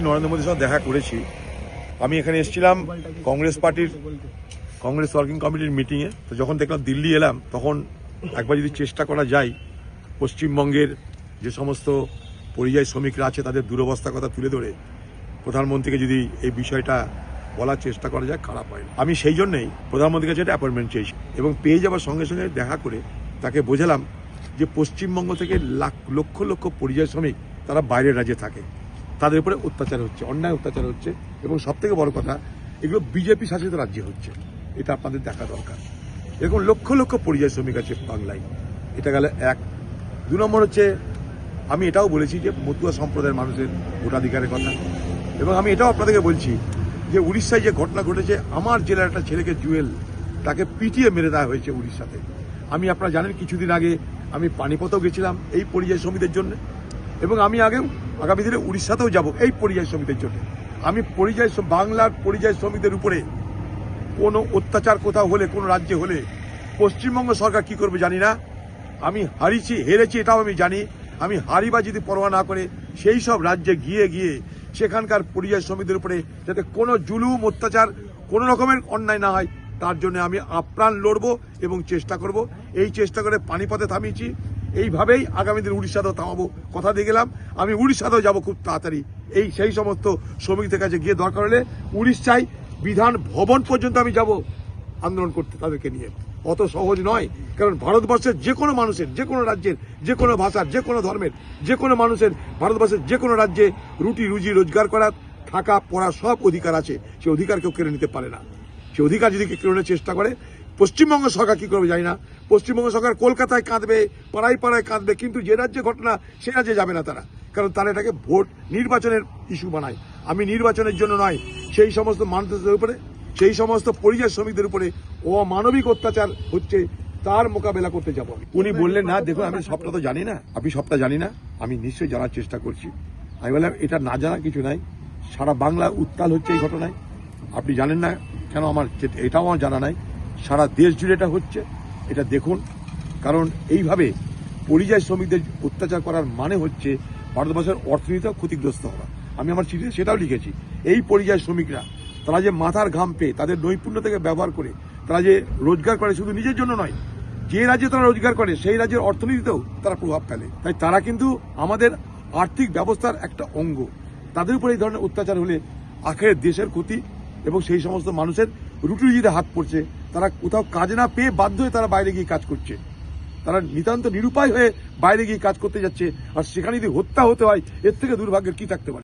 নরেন্দ্র মোদীর সঙ্গে দেখা করেছি। আমি এখানে এসেছিলাম কংগ্রেস পার্টির, কংগ্রেস ওয়ার্কিং কমিটির মিটিংয়ে। তো যখন দেখলাম দিল্লি এলাম, তখন একবার যদি চেষ্টা করা যায়, পশ্চিমবঙ্গের যে সমস্ত পরিযায়ী শ্রমিকরা আছে, তাদের দুরবস্থার কথা তুলে ধরে প্রধানমন্ত্রীকে যদি এই বিষয়টা বলার চেষ্টা করা যায়, খারাপ হয় আমি সেই জন্যই প্রধানমন্ত্রীর কাছে একটা অ্যাপয়েন্টমেন্ট চেয়েছি এবং পেয়ে যাওয়ার সঙ্গে সঙ্গে দেখা করে তাকে বোঝালাম যে পশ্চিমবঙ্গ থেকে লাখ, লক্ষ লক্ষ পরিযায়ী শ্রমিক তারা বাইরের রাজ্যে থাকে। তাদের উপরে অত্যাচার হচ্ছে, অন্যায় অত্যাচার হচ্ছে এবং সব থেকে বড় কথা, এগুলো বিজেপি শাসিত রাজ্যে হচ্ছে। এটা আপনাদের দেখা দরকার। এরকম লক্ষ লক্ষ পরিযায়ী শ্রমিক আছে বাংলায়। এটা গেল এক। দু নম্বর হচ্ছে, আমি এটাও বলেছি যে মতুয়া সম্প্রদায়ের মানুষের ভোটাধিকারের কথা। এবং আমি এটাও আপনাদেরকে বলছি যে উড়িষ্যায় যে ঘটনা ঘটেছে, আমার জেলার একটা ছেলেকে জুয়েল, তাকে পিটিয়ে মেরে দেওয়া হয়েছে উড়িষ্যাতে। আমি আপনারা জানেন কিছুদিন আগে আমি পানিপথও গেছিলাম এই পরিযায়ী শ্রমিকদের জন্য। এবং আমি আগেও আগামী দিনে উড়িষ্যাতেও যাব এই পরিযায়ী শ্রমিকদের জন্য। আমি পরিযায়ী বাংলার পরিযায়ী শ্রমিকদের উপরে কোনো অত্যাচার কোথাও হলে, কোনো রাজ্যে হলে পশ্চিমবঙ্গ সরকার কি করবে জানি না। আমি হারিয়েছি, হেরেছি এটাও আমি জানি। আমি হারি বা যদি পরোয়া না করে, সেই সব রাজ্যে গিয়ে গিয়ে সেখানকার পরিযায়ী শ্রমিকদের উপরে যাতে কোনো জুলুম, অত্যাচার, কোনো রকমের অন্যায় না হয়, তার জন্য আমি আপ্রাণ লড়বো এবং চেষ্টা করব। এই চেষ্টা করে পানিপথে থামিয়েছি। এইভাবেই আগামী দিন উড়িষ্যাতেও থামাবো। কথা দিয়ে গেলাম, আমি উড়িষ্যাতেও যাব খুব তাড়াতাড়ি। এই সেই সমস্ত শ্রমিকদের কাছে গিয়ে দরকার হলে উড়িষ্যায় বিধান ভবন পর্যন্ত আমি যাব আন্দোলন করতে তাদেরকে নিয়ে। অত সহজ নয়, কারণ ভারতবর্ষের যে কোনো মানুষের, যে কোনো রাজ্যের, যে কোনো ভাষার, যে কোনো ধর্মের, যে কোনো মানুষের, ভারতবর্ষের যে কোনো রাজ্যে রুটি রুজি রোজগার করার থাকা পড়া সব অধিকার আছে। সে অধিকার কেউ কেড়ে নিতে পারে না। সে অধিকার যদি কেউ কেড়ে চেষ্টা করে পশ্চিমবঙ্গ সরকার কি করবে জানি না। পশ্চিমবঙ্গ সরকার কলকাতায় কাঁদবে, পাড়ায় পাড়ায় কাঁদবে, কিন্তু যে রাজ্যে ঘটনা, সে রাজ্যে যাবে না তারা। কারণ তারা এটাকে ভোট নির্বাচনের ইস্যু বানায়। আমি নির্বাচনের জন্য নয়, সেই সমস্ত মানুষদের উপরে, সেই সমস্ত পরিযায়ী শ্রমিকদের উপরে অমানবিক অত্যাচার হচ্ছে, তার মোকাবেলা করতে যাব। উনি বললেন, না, দেখুন, আমি সবটা তো জানি না। আমি সবটা জানি না। আমি নিশ্চয়ই জানার চেষ্টা করছি। আমি বললাম, এটা না জানা কিছু নাই। সারা বাংলা উত্তাল হচ্ছে এই ঘটনায়। আপনি জানেন না কেন আমার এটাও আমার জানা নাই। সারা দেশ জুড়ে এটা হচ্ছে, এটা দেখুন। কারণ এইভাবে পরিযায়ী শ্রমিকদের অত্যাচার করার মানে হচ্ছে ভারতবর্ষের অর্থনীতিও ক্ষতিগ্রস্ত হওয়া। আমি আমার চিঠিতে সেটাও লিখেছি। এই পরিযায়ী শ্রমিকরা, তারা যে মাথার ঘাম পেয়ে, তাদের নৈপুণ্য থেকে ব্যবহার করে, তারা যে রোজগার করে শুধু নিজের জন্য নয়, যে রাজ্যে তারা রোজগার করে, সেই রাজ্যের অর্থনীতিতেও তারা প্রভাব ফেলে। তাই তারা কিন্তু আমাদের আর্থিক ব্যবস্থার একটা অঙ্গ। তাদের উপর এই ধরনের অত্যাচার হলে আখের দেশের ক্ষতি এবং সেই সমস্ত মানুষের রুটি রুজিতে হাত পড়ছে, তারা কোথাও কাজ না পেয়ে বাধ্য হয়ে তারা বাইরে গিয়ে কাজ করছে। তারা নিতান্ত নিরুপায় হয়ে বাইরে গিয়ে কাজ করতে যাচ্ছে, আর সেখানে যদি হত্যা হতে হয়, এর থেকে দুর্ভাগ্যের কি থাকতে পারে?